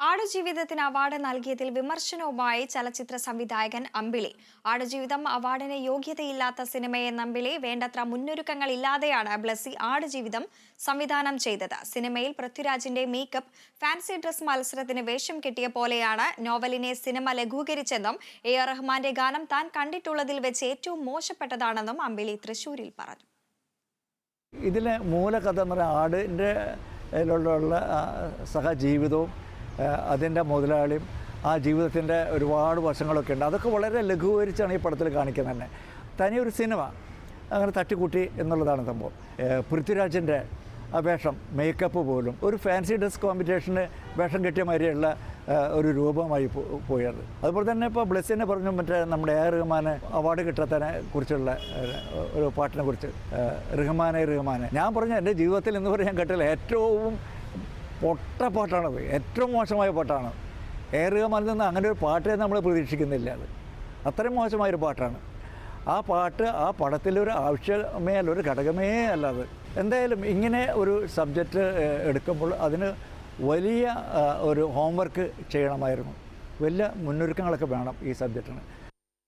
ആടുജീവിതത്തിന് award നൽകിയതിൽ വിമർശനവുമായി ചലച്ചിത്ര സംവിധായകൻ അമ്പിളി. ആടുജീവിതം അവാർഡിന് യോഗ്യതയില്ലാത്ത സിനിമയെ നമ്പിളി വേണ്ടത്ര മുന്നൊരുക്കങ്ങൾ ഇല്ലാതെയാണ് ബ്ലസ്സി ആടുജീവിതം സംവിധാനം ചെയ്തത്. സിനിമയിൽ പൃഥ്വിരാജിന്റെ മേക്കപ്പ് ഫാൻസി ഡ്രസ് മത്സരത്തിന് വേഷം കിട്ടിയ പോലെയാണ് നോവലിനെ സിനിമ ലഘൂകരിച്ചെന്നും എ ആർ റഹ്മാന്റെ ഗാനം താൻ കണ്ടിട്ടുള്ളതിൽ വെച്ച് ഏറ്റവും മോശപ്പെട്ടതാണെന്നും അമ്പിളി തൃശൂരിൽ പറഞ്ഞു. ഇതിലെ മൂലകഥ എന്ന് പറയുന്ന ആടിന്റെ സഹജീവിതവും അതിന്റെ മുതലാളിയും ആ ജീവിതത്തിന്റെ ഒരുപാട് വശങ്ങളൊക്കെ ഉണ്ട്. അതൊക്കെ വളരെ ലഘൂകരിച്ചാണ് ഈ പടത്തിൽ കാണിക്കുന്നത് തന്നെ തനിയൊരു സിനിമ അങ്ങനെ തട്ടിക്കൂട്ടി എന്നുള്ളതാണ് സംഭവം. പൃഥ്വിരാജിന്റെ വേഷം മേക്കപ്പ് പോലും ഒരു ഫാൻസി ഡ്രസ് കോമ്പറ്റീഷന് വേഷം കെട്ടിയ മാതിരിയുള്ള ഒരു രൂപമായി പോയത്. അതുപോലെ തന്നെ ഇപ്പോൾ ബ്ലസ്സിനെ പറഞ്ഞു മറ്റേ നമ്മുടെ എ റഹ്മാൻ അവാർഡ് കിട്ടാത്തതിനെ കുറിച്ചുള്ള ഒരു പാട്ടിനെ കുറിച്ച് റഹ്മാനെ റഹ്മാനെ. ഞാൻ പറഞ്ഞു എന്റെ ജീവിതത്തിൽ എന്ന് പറയാൻ കേട്ടില്ല ഏറ്റവും പൊട്ട പാട്ടാണത് ഏറ്റവും മോശമായ പാട്ടാണ്. ഏറുക റഹ്മാനിൽ നിന്ന് അങ്ങനെ ഒരു പാട്ടേ നമ്മൾ പ്രതീക്ഷിക്കുന്നില്ല അത്. അത്രയും മോശമായൊരു പാട്ടാണ്. ആ പാട്ട് ആ പടത്തിലൊരു ആവശ്യമേ അല്ല ഒരു ഘടകമേ അല്ല അത്. എന്തായാലും ഇങ്ങനെ ഒരു സബ്ജക്റ്റ് എടുക്കുമ്പോൾ അതിന് വലിയ ഒരു ഹോംവർക്ക് ചെയ്യണമായിരുന്നു. വലിയ മുന്നൊരുക്കങ്ങളൊക്കെ വേണം ഈ സബ്ജക്റ്റിന്.